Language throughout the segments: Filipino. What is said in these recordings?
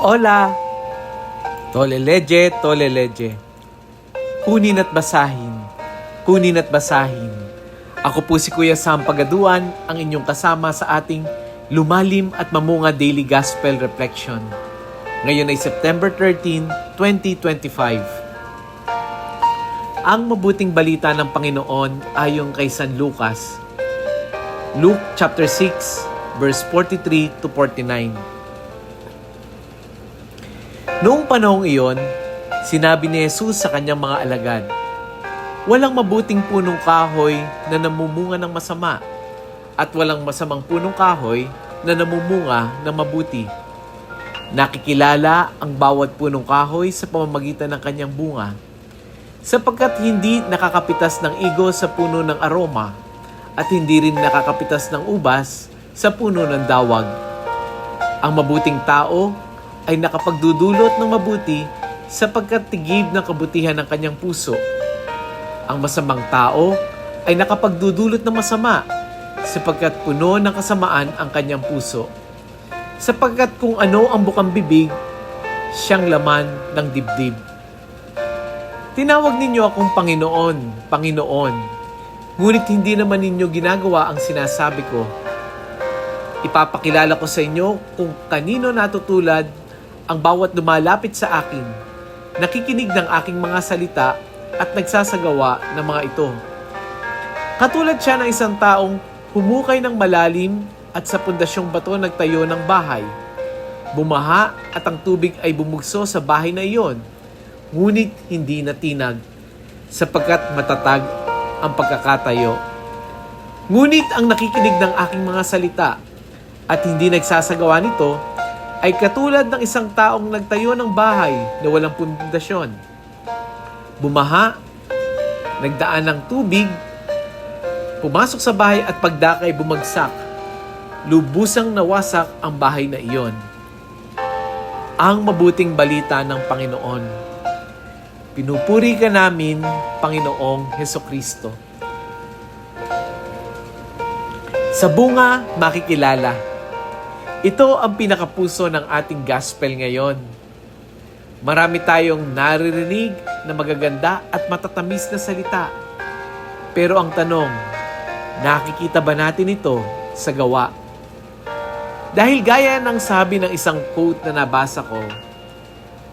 Hola! Toleleje, toleleje. Kunin at basahin. Kunin at basahin. Ako po si Kuya Sam Pagaduan, ang inyong kasama sa ating Lumalim at Mamunga Daily Gospel Reflection. Ngayon ay September 13, 2025. Ang mabuting balita ng Panginoon ayon kay San Lucas. Luke chapter 6 verse 43 to 49. Noong panahong iyon, sinabi ni Jesus sa kanyang mga alagad, Walang mabuting punong kahoy na namumunga ng masama at walang masamang punong kahoy na namumunga ng mabuti. Nakikilala ang bawat punong kahoy sa pamamagitan ng kanyang bunga sapagkat hindi nakakapitas ng igo sa puno ng aroma at hindi rin nakakapitas ng ubas sa puno ng dawag. Ang mabuting tao ay nakapagdudulot ng mabuti sapagkat tigib ng kabutihan ng kanyang puso. Ang masamang tao ay nakapagdudulot ng masama sapagkat puno ng kasamaan ang kanyang puso. Sapagkat kung ano ang bukang bibig, siyang laman ng dibdib. Tinawag ninyo akong Panginoon, Panginoon, ngunit hindi naman ninyo ginagawa ang sinasabi ko. Ipapakilala ko sa inyo kung kanino natutulad ang bawat lumalapit sa akin, nakikinig ng aking mga salita at nagsasagawa ng mga ito. Katulad siya ng isang taong humukay ng malalim at sa pundasyong bato nagtayo ng bahay. Bumaha at ang tubig ay bumugso sa bahay na iyon, ngunit hindi natinag sapagkat matatag ang pagkakatayo. Ngunit ang nakikinig ng aking mga salita at hindi nagsasagawa nito ay katulad ng isang taong nagtayo ng bahay na walang pundasyon. Bumaha, nagdaan ng tubig, pumasok sa bahay at pagdakay bumagsak. Lubusang nawasak ang bahay na iyon. Ang mabuting balita ng Panginoon. Pinupuri ka namin, Panginoong Heso Kristo. Sa bunga, makikilala. Ito ang pinakapuso ng ating gospel ngayon. Marami tayong naririnig na magaganda at matatamis na salita. Pero ang tanong, nakikita ba natin ito sa gawa? Dahil gaya ng sabi ng isang quote na nabasa ko,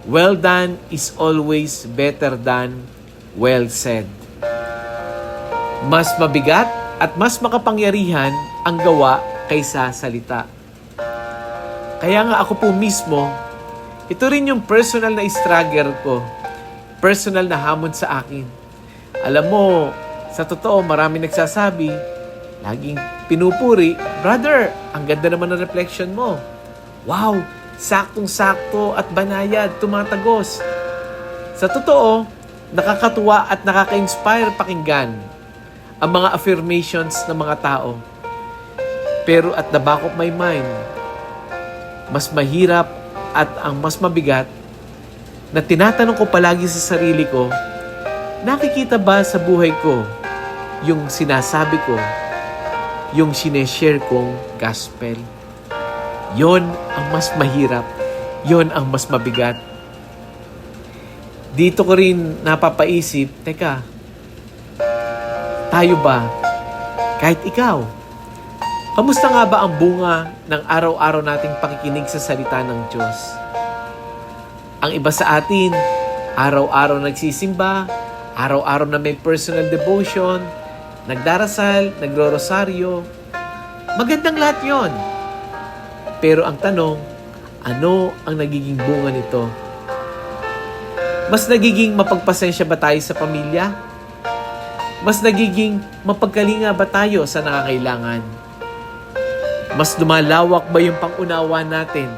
Well done is always better than well said. Mas mabigat at mas makapangyarihan ang gawa kaysa salita. Kaya nga ako po mismo, ito rin yung personal na struggle ko. Personal na hamon sa akin. Alam mo, sa totoo, marami nagsasabi, laging pinupuri, Brother, ang ganda naman ng reflection mo. Wow, saktong-sakto at banayad, tumatagos. Sa totoo, nakakatuwa at nakaka-inspire pakinggan ang mga affirmations ng mga tao. Pero at the back of my mind, mas mahirap at ang mas mabigat na tinatanong ko palagi sa sarili ko, nakikita ba sa buhay ko yung sinasabi ko, yung sineshare kong gospel? Yon ang mas mahirap. Yon ang mas mabigat. Dito ko rin napapaisip, teka, tayo ba, kahit ikaw, Kamusta nga ba ang bunga ng araw-araw nating pakikinig sa salita ng Diyos? Ang iba sa atin, araw-araw nagsisimba, araw-araw na may personal devotion, nagdarasal, nagro-rosaryo. Magandang lahat yon. Pero ang tanong, ano ang nagiging bunga nito? Mas nagiging mapagpasensya ba tayo sa pamilya? Mas nagiging mapagkalinga ba tayo sa nakakailangan? Mas lumalawak ba yung pangunawa natin?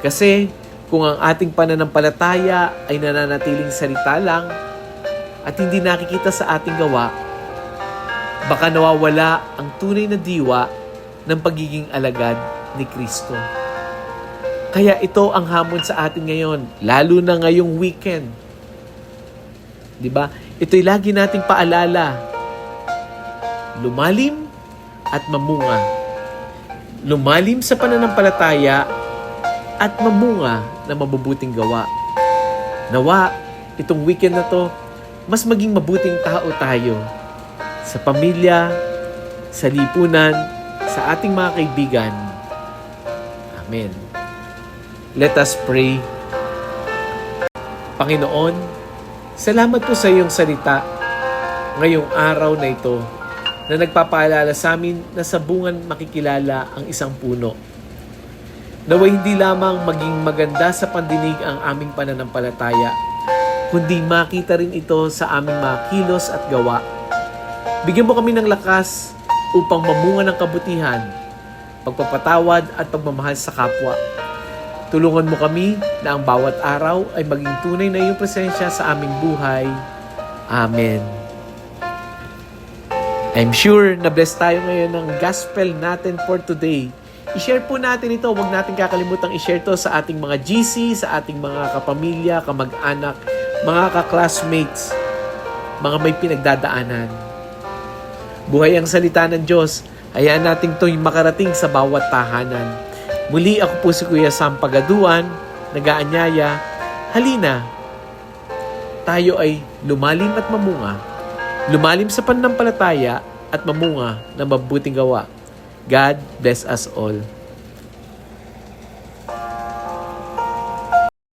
Kasi kung ang ating pananampalataya ay nananatiling salita lang at hindi nakikita sa ating gawa, baka nawawala ang tunay na diwa ng pagiging alagad ni Kristo. Kaya ito ang hamon sa atin ngayon, lalo na ngayong weekend. 'Di ba? Ito'y lagi nating paalala. Lumalim at mamunga. Lumalim sa pananampalataya at mamunga na mabubuting gawa. Nawa, itong weekend na to, mas maging mabuting tao tayo sa pamilya, sa lipunan, sa ating mga kaibigan. Amen. Let us pray. Panginoon, salamat po sa iyong salita ngayong araw na ito na nagpapaalala sa amin na sa bungan makikilala ang isang puno. Naway hindi lamang maging maganda sa pandinig ang aming pananampalataya, kundi makita rin ito sa aming mga kilos at gawa. Bigyan mo kami ng lakas upang mamunga ng kabutihan, pagpapatawad at pagmamahal sa kapwa. Tulungan mo kami na ang bawat araw ay maging tunay na iyong presensya sa aming buhay. Amen. I'm sure na blessed tayo ngayon ng gospel natin for today. I-share po natin ito. Huwag natin kakalimutang i-share to sa ating mga GC, sa ating mga kapamilya, kamag-anak, mga ka-classmates, mga may pinagdadaanan. Buhay ang salita ng Diyos. Hayaan natin ito'y makarating sa bawat tahanan. Muli ako po si Kuya Sam Pagaduan, nagaanyaya. Halina, tayo ay lumalim at mamunga. Lumalim sa pananampalataya at mamunga ng mabuting gawa. God bless us all.